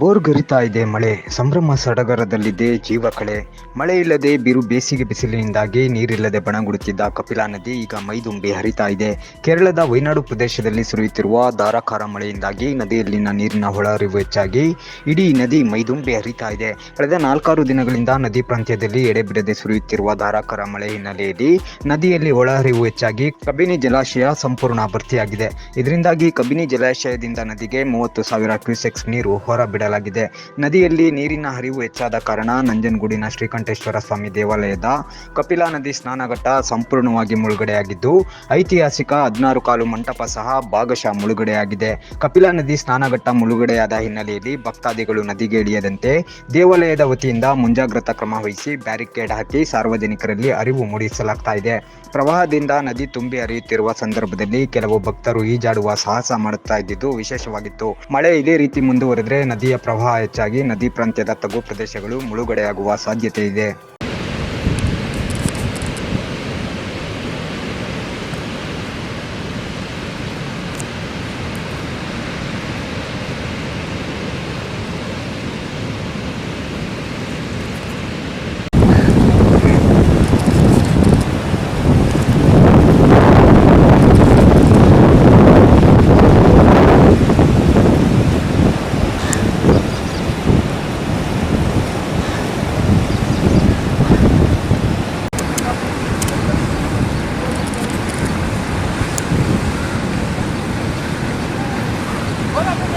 ಭೋರ್ಗರಿತಾ ಇದೆ ಮಳೆ. ಸಂಭ್ರಮ ಸಡಗರದಲ್ಲಿದೆ ಜೀವ ಕಳೆ. ಮಳೆ ಇಲ್ಲದೆ ಬಿರು ಬೇಸಿಗೆ ಬಿಸಿಲಿನಿಂದಾಗಿ ನೀರಿಲ್ಲದೆ ಬಣಗುಡುತ್ತಿದ್ದ ಕಪಿಲಾ ನದಿ ಈಗ ಮೈದುಂಬಿ ಹರಿತಾ ಇದೆ. ಕೇರಳದ ವೈನಾಡು ಪ್ರದೇಶದಲ್ಲಿ ಸುರಿಯುತ್ತಿರುವ ಧಾರಾಕಾರ ಮಳೆಯಿಂದಾಗಿ ನದಿಯಲ್ಲಿನ ನೀರಿನ ಒಳಹರಿವು ಹೆಚ್ಚಾಗಿ ಇಡೀ ನದಿ ಮೈದುಂಬಿ ಹರಿತಾ ಇದೆ. ಕಳೆದ ನಾಲ್ಕಾರು ದಿನಗಳಿಂದ ನದಿ ಪ್ರಾಂತ್ಯದಲ್ಲಿ ಎಡೆಬಿಡದೆ ಸುರಿಯುತ್ತಿರುವ ಧಾರಾಕಾರ ಮಳೆ ಹಿನ್ನೆಲೆಯಲ್ಲಿ ನದಿಯಲ್ಲಿ ಒಳಹರಿವು ಹೆಚ್ಚಾಗಿ ಕಬಿನಿ ಜಲಾಶಯ ಸಂಪೂರ್ಣ ಭರ್ತಿಯಾಗಿದೆ. ಇದರಿಂದಾಗಿ ಕಬಿನಿ ಜಲಾಶಯದಿಂದ ನದಿಗೆ ಮೂವತ್ತು ಸಾವಿರ ಕ್ಯೂಸೆಕ್ಸ್ ನೀರು ಹೊರ ಬಿಡಲಾಗಿದೆ ನದಿಯಲ್ಲಿ ನೀರಿನ ಹರಿವು ಹೆಚ್ಚಾದ ಕಾರಣ ನಂಜನಗೂಡಿನ ಶ್ರೀಕಂಠೇಶ್ವರ ಸ್ವಾಮಿ ದೇವಾಲಯದ ಕಪಿಲಾ ನದಿ ಸ್ನಾನಘಟ್ಟ ಸಂಪೂರ್ಣವಾಗಿ ಮುಳುಗಡೆಯಾಗಿದ್ದು, ಐತಿಹಾಸಿಕ ಹದಿನಾರು ಕಾಲು ಮಂಟಪ ಸಹ ಭಾಗಶಃ ಮುಳುಗಡೆಯಾಗಿದೆ. ಕಪಿಲಾ ನದಿ ಸ್ನಾನಘಟ್ಟ ಮುಳುಗಡೆಯಾದ ಹಿನ್ನೆಲೆಯಲ್ಲಿ ಭಕ್ತಾದಿಗಳು ನದಿಗೆ ಇಳಿಯದಂತೆ ದೇವಾಲಯದ ವತಿಯಿಂದ ಮುಂಜಾಗ್ರತಾ ಕ್ರಮ ವಹಿಸಿ ಬ್ಯಾರಿಕೇಡ್ ಹಾಕಿ ಸಾರ್ವಜನಿಕರಲ್ಲಿ ಅರಿವು ಮೂಡಿಸಲಾಗ್ತಾ ಇದೆ. ಪ್ರವಾಹದಿಂದ ನದಿ ತುಂಬಿ ಹರಿಯುತ್ತಿರುವ ಸಂದರ್ಭದಲ್ಲಿ ಕೆಲವು ಭಕ್ತರು ಈಜಾಡುವ ಸಾಹಸ ಮಾಡುತ್ತಾ ಇದ್ದಿದ್ದು ವಿಶೇಷವಾಗಿತ್ತು. ಮಳೆ ಇದೇ ರೀತಿ ಮುಂದುವರೆದ್ರೆ ನದಿಯ ಪ್ರವಾಹ ಹೆಚ್ಚಾಗಿ ನದಿ ಪ್ರಾಂತ್ಯದ ತಗ್ಗು ಪ್ರದೇಶಗಳು ಮುಳುಗಡೆಯಾಗುವ ಸಾಧ್ಯತೆ ಇದೆ What